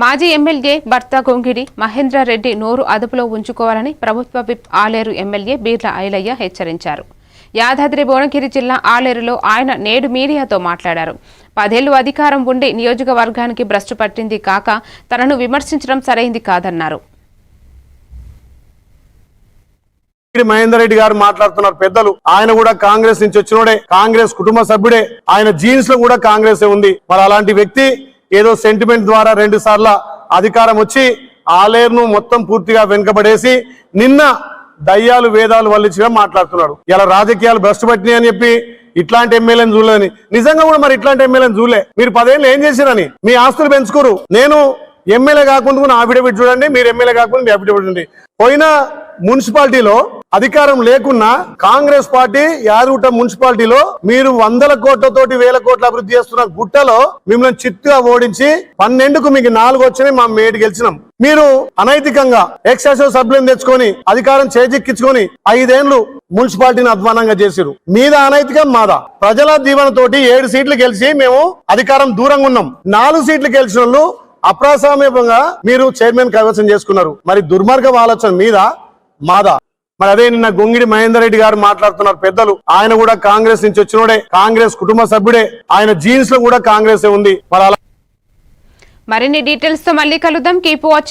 మాజీ ఎమ్మెల్యే భర్త గొంగిడి మహేంద్రారెడ్డి నోరు అదుపులో ఉంచుకోవాలని ప్రభుత్వ విప్ ఆలేరు ఎమ్మెల్యే బీర్ల ఐలయ్య హెచ్చరించారు. యాదాద్రి భువనగిరి జిల్లా ఆలేరులో ఆయన నేడు మీడియాతో మాట్లాడారు. పదేళ్ళు అధికారం ఉండి నియోజకవర్గానికి భ్రష్టు పట్టింది కాక తనను విమర్శించడం సరైంది కాదన్నారు. ఇక్కడ మహేందర్ రెడ్డి గారు మాట్లాడుతున్నారు పెద్దలు. ఆయన కూడా కాంగ్రెస్ నుంచి వచ్చినోడే. కాంగ్రెస్ కుటుంబ సభ్యుడే. ఆయన జీన్స్లో కూడా కాంగ్రెస్ ఉంది. మరి అలాంటి వ్యక్తి ఏదో సెంటిమెంట్ ద్వారా రెండు సార్ల అధికారం వచ్చి ఆలేరును మొత్తం పూర్తిగా వెనుకబడేసి నిన్న దయ్యాలు వేదాలు వల్లించగా మాట్లాడుతున్నాడు. ఇలా రాజకీయాలు భ్రష్టు పట్టినాయి అని చెప్పి ఇట్లాంటి ఎమ్మెల్యేని చూడలేదని. నిజంగా కూడా మరి ఇట్లాంటి ఎమ్మెల్యేని చూడలే. మీరు పదేళ్ళు ఏం చేసిరని? మీ ఆస్తులు పెంచుకోరు. నేను ఎమ్మెల్యే కాకుండా నా అఫిడవిట్ చూడండి మీరు ఎమ్మెల్యే కాకుండా మీ అఫిడవిట్ చూడండి. పోయిన మున్సిపాలిటీలో అధికారం లేకున్నా కాంగ్రెస్ పార్టీ యాదగుట్ట మున్సిపాలిటీలో మీరు వందల కోట్లతోటి వేల కోట్ల అభివృద్ధి చేస్తున్న గుట్టలో మిమ్మల్ని చిత్తుగా ఓడించి పన్నెండుకు మీకు నాలుగు వచ్చినాయి మా మేటి గెలిచినాం. మీరు అనైతికంగా ఎక్సెసో సభ్యులను తెచ్చుకొని అధికారం చేజిక్కించుకొని ఐదేళ్ళు మున్సిపాలిటీని అధ్వానంగా చేసిరు మీద అనైతికం మాదా? ప్రజల దీవెనతోటి ఏడు సీట్లు గెలిచి మేము అధికారం దూరంగా ఉన్నాం. నాలుగు సీట్లు గెలిచిన వాళ్ళు అప్రాసామ్యంగా మీరు చైర్మన్ కైవసం చేసుకున్నారు. మరి దుర్మార్గం ఆలోచన మీద? మాదా? మరి అదే నిన్న గొంగిడి మహేందర్ రెడ్డి గారు మాట్లాడుతున్నారు పెద్దలు. ఆయన కూడా కాంగ్రెస్ నుంచి వచ్చినోడే కాంగ్రెస్ కుటుంబ సభ్యుడే. ఆయన జీన్స్లో కూడా కాంగ్రెస్ ఉంది. మరి అలా మరిన్ని డీటెయిల్స్తో మళ్ళీ కలుద్దాం. Keep watching